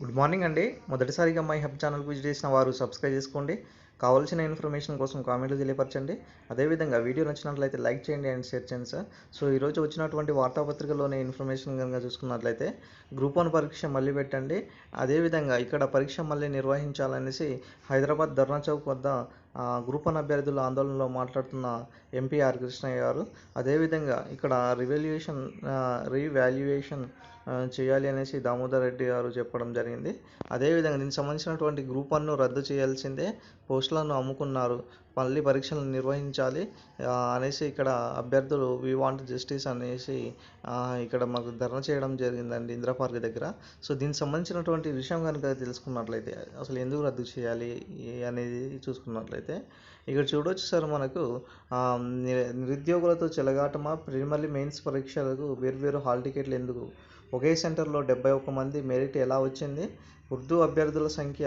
Good morning అండి. మొదటిసారిగా my hub channel visit చేసిన వారు సబ్స్క్రైబ్ చేసుకోండి. కావాల్సిన ఇన్ఫర్మేషన్ కోసం కామెంట్లు తెలియపరచండి. అదేవిధంగా వీడియో నచ్చినట్లయితే లైక్ చేయండి అండ్ షేర్ చేయండి సార్. సో ఈరోజు వచ్చినటువంటి వార్తాపత్రికలోని ఇన్ఫర్మేషన్ కనుక చూసుకున్నట్లయితే గ్రూప్ వన్ పరీక్ష మళ్ళీ పెట్టండి. అదేవిధంగా ఇక్కడ పరీక్ష మళ్ళీ నిర్వహించాలనేసి హైదరాబాద్ ధర్నా చౌక్ వద్ద గ్రూప్ వన్ అభ్యర్థుల ఆందోళనలో మాట్లాడుతున్న ఎంపీ ఆర్ కృష్ణయ్య గారు అదేవిధంగా ఇక్కడ రివల్యూషన్ రీవాల్యుయేషన్ చేయాలి అనేసి దామోదర్ రెడ్డి గారు చెప్పడం జరిగింది. అదేవిధంగా దీనికి సంబంధించినటువంటి గ్రూప్ వన్ను రద్దు చేయాల్సిందే పోస్టులను అమ్ముకున్నారు. మళ్ళీ పరీక్షలు నిర్వహించాలి అనేసి ఇక్కడ అభ్యర్థులు వి వాంట్ జస్టిస్ అనేసి ఇక్కడ మాకు ధర్నా చేయడం జరిగిందండి ఇందిరా పార్క్ దగ్గర. సో దీనికి సంబంధించినటువంటి విషయం కనుక తెలుసుకున్నట్లయితే అసలు ఎందుకు రద్దు చేయాలి అనేది చూసుకున్నట్లయితే ఇక్కడ చూడొచ్చు సార్ మనకు నిరుద్యోగులతో చెలగాటమా ప్రిలిమినరీ మెయిన్స్ పరీక్షలకు వేర్వేరు హాల్ టికెట్లు ఎందుకు? ఒకే సెంటర్లో డెబ్బై ఒక్క మంది మెరిట్ ఎలా వచ్చింది? ఉర్దూ అభ్యర్థుల సంఖ్య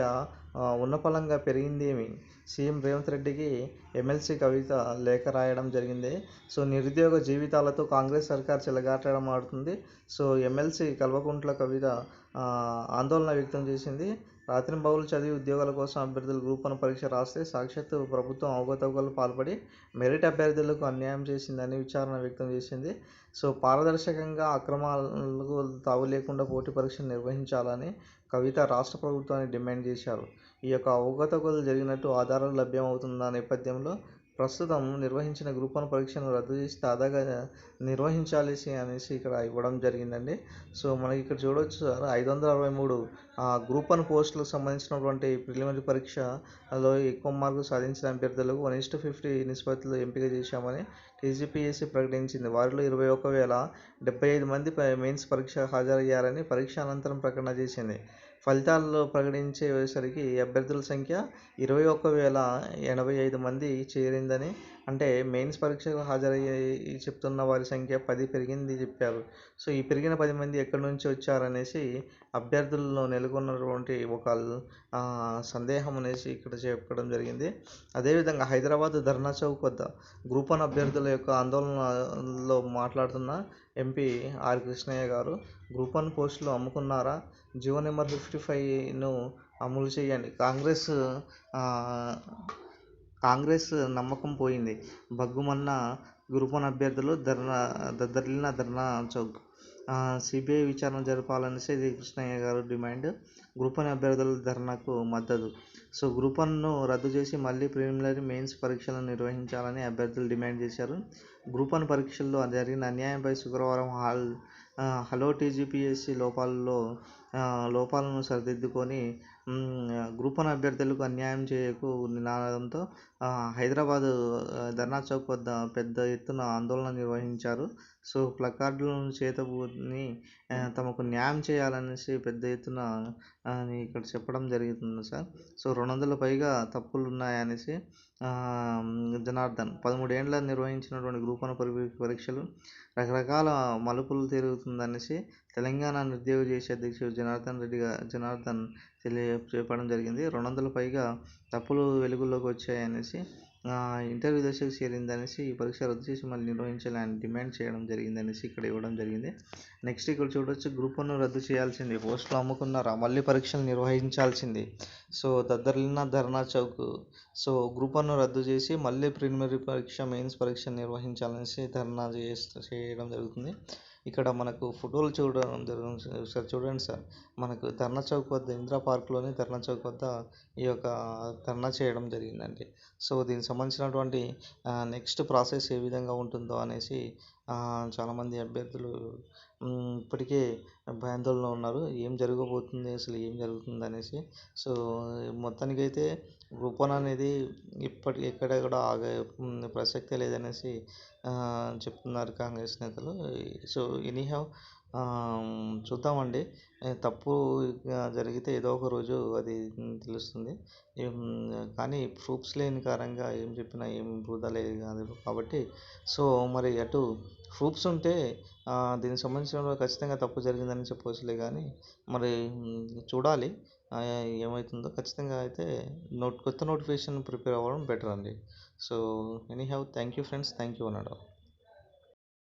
ఉన్నపళంగా పెరిగింది పెరిగిందేమి సీఎం రేవంత్ రెడ్డికి ఎమ్మెల్సీ కవిత లేఖ రాయడం జరిగింది. సో నిరుద్యోగ జీవితాలతో కాంగ్రెస్ సర్కార్ చెలగాటడం ఆడుతుంది. సో ఎమ్మెల్సీ కల్వకుంట్ల కవిత ఆందోళన వ్యక్తం చేసింది. రాత్రింబవులు చదివి ఉద్యోగాల కోసం అభ్యర్థులు గ్రూప్ వన్ పరీక్ష రాస్తే సాక్షాత్తు ప్రభుత్వం అవకతవకలు పాల్పడి మెరిట్ అభ్యర్థులకు అన్యాయం చేసిందని విచారణ వ్యక్తం చేసింది. సో పారదర్శకంగా అక్రమాలకు తావు లేకుండా పోటీ పరీక్షలు నిర్వహించాలని కవిత రాష్ట్ర ప్రభుత్వాన్ని డిమాండ్ చేశారు. ఈ యొక్క అవకతవకలు జరిగినట్టు ఆధారాలు లభ్యమవుతున్న నేపథ్యంలో ప్రస్తుతం నిర్వహించిన గ్రూప్ వన్ పరీక్షను రద్దు చేసి తాజాగా నిర్వహించాలి అనేసి ఇక్కడ ఇవ్వడం జరిగిందండి. సో మనకి ఇక్కడ చూడవచ్చు సార్ ఐదు వందల అరవై మూడు గ్రూప్ వన్ పోస్టులకు సంబంధించినటువంటి ప్రిలిమినరీ పరీక్షలో ఎక్కువ మార్కులు సాధించిన అభ్యర్థులకు వన్ ఇస్టు ఫిఫ్టీ నిష్పత్తిలో ఎంపిక చేశామని టీజీపీఎస్సీ ప్రకటించింది. వారిలో ఇరవై ఒక్క వేల డెబ్బై ఐదు మంది మెయిన్స్ పరీక్ష హాజరయ్యారని పరీక్ష అనంతరం ప్రకటన చేసింది. ఫలితాల్లో ప్రకటించేసరికి అభ్యర్థుల సంఖ్య ఇరవై ఒక్క వేల ఎనభై ఐదు మంది చేరిందని అంటే మెయిన్స్ పరీక్షకు హాజరయ్యాయి చెప్తున్న వారి సంఖ్య పది పెరిగింది చెప్పారు. సో ఈ పెరిగిన పది మంది ఎక్కడి నుంచి వచ్చారనేసి అభ్యర్థుల్లో నెలకొన్నటువంటి ఒక సందేహం అనేసి ఇక్కడ చెప్పడం జరిగింది. అదేవిధంగా హైదరాబాద్ ధర్నా చౌక్ వద్ద గ్రూప్ వన్ అభ్యర్థుల యొక్క ఆందోళనలో మాట్లాడుతున్న ఎంపీ ఆర్ కృష్ణయ్య గారు గ్రూప్ వన్ పోస్టులు అమ్ముకున్నారా? జియో నెంబర్ ఫిఫ్టీ ఫైవ్ను అమలు చేయండి. కాంగ్రెస్ కాంగ్రెస్ నమ్మకం పోయింది. భగ్గుమన్న గ్రూప్ అభ్యర్థులు ధర్నా దద్దరిల్లిన ధర్నా చౌక్. సిబిఐ విచారణ జరపాలనేసి శ్రీ కృష్ణయ్య గారు డిమాండ్. గ్రూప్ వన్ అభ్యర్థుల ధర్నాకు మద్దతు. సో గ్రూప్ వన్ను రద్దు చేసి మళ్ళీ ప్రిలిమినరీ మెయిన్స్ పరీక్షలను నిర్వహించాలని అభ్యర్థులు డిమాండ్ చేశారు. గ్రూప్ వన్ పరీక్షల్లో జరిగిన అన్యాయంపై శుక్రవారం హాల్ హలో టీజీపీఎస్సీ లోపాలలో లోపాలను సరిదిద్దుకొని గ్రూప్ వన్ అభ్యర్థులకు అన్యాయం చేయకు నినాదంతో హైదరాబాదు ధర్నా చౌక్ వద్ద పెద్ద ఎత్తున ఆందోళన నిర్వహించారు. సో ప్లకార్డులను చేతబూని తమకు న్యాయం చేయాలనేసి పెద్ద ఎత్తున ఇక్కడ చెప్పడం జరుగుతుంది సార్. సో రెండు వందల పైగా తప్పులు ఉన్నాయనేసి జనార్దన్ పదమూడేండ్ల నిర్వహించినటువంటి గ్రూప్ వన్ పరీక్షలు రకరకాల మలుపులు తిరుగు అనేసి తెలంగాణ నిరుద్యోగ చేసే అధ్యక్షుడు జనార్దన్ రెడ్డి జనార్దన్ తెలియ చెప్పడం జరిగింది. రెండు వందల పైగా తప్పులు వెలుగులోకి వచ్చాయనేసి ఇంటర్వ్యూ దశకు చేరిందనేసి ఈ పరీక్ష రద్దు చేసి మళ్ళీ నిర్వహించాలని డిమాండ్ చేయడం జరిగిందనేసి ఇక్కడ ఇవ్వడం జరిగింది. నెక్స్ట్ ఇక్కడ చూడొచ్చు గ్రూప్ వన్ రద్దు చేయాల్సింది. పోస్టులు అమ్ముకున్నారా? మళ్ళీ పరీక్షలు నిర్వహించాల్సింది. So దద్దరిల్లిన Dharna Chowk. So group one రద్దు చేసి మళ్ళీ ప్రిలిమినరీ పరీక్ష మెయిన్స్ పరీక్ష నిర్వహించాలనేసి ధర్నా చేస్త చేయడం జరుగుతుంది. ఇక్కడ మనకు ఫోటోలు చూడడం జరుగుతుంది ఒకసారి చూడండి సార్. మనకు ధర్నా చౌక్ వద్ద ఇందిరా పార్క్లోని ధర్నా చౌక్ వద్ద ఈ యొక్క ధర్నా చేయడం జరిగిందండి. సో దీనికి సంబంధించినటువంటి నెక్స్ట్ ప్రాసెస్ ఏ విధంగా ఉంటుందో అనేసి చాలామంది అభ్యర్థులు ఇప్పటికే భయాందోళనలో ఉన్నారు. ఏం జరగబోతుంది అసలు ఏం జరుగుతుంది అనేసి సో మొత్తానికైతే గ్రూప్ వన్ అనేది ఇప్పటి ఎక్కడ కూడా ఆగే ప్రసక్తే లేదనేసి చెప్తున్నారు కాంగ్రెస్ నేతలు. సో ఎనీహౌ చూద్దామండి. తప్పు జరిగితే ఏదో ఒక రోజు అది తెలుస్తుంది. కానీ ప్రూఫ్స్ లేని కారణంగా ఏం చెప్పినా ఏం వృధా లేదు కాదు కాబట్టి. సో మరి అటు ప్రూఫ్స్ ఉంటే దీనికి సంబంధించిన ఖచ్చితంగా తప్పు జరిగిందని చెప్పవచ్చులే కానీ మరి చూడాలి. ఏమవుతుందో ఖచ్చితంగా అయితే నోట్ కొత్త నోటిఫికేషన్ ప్రిపేర్ అవ్వడం బెటర్ అండి so anyhow thank you friends thank you అన్నాడు.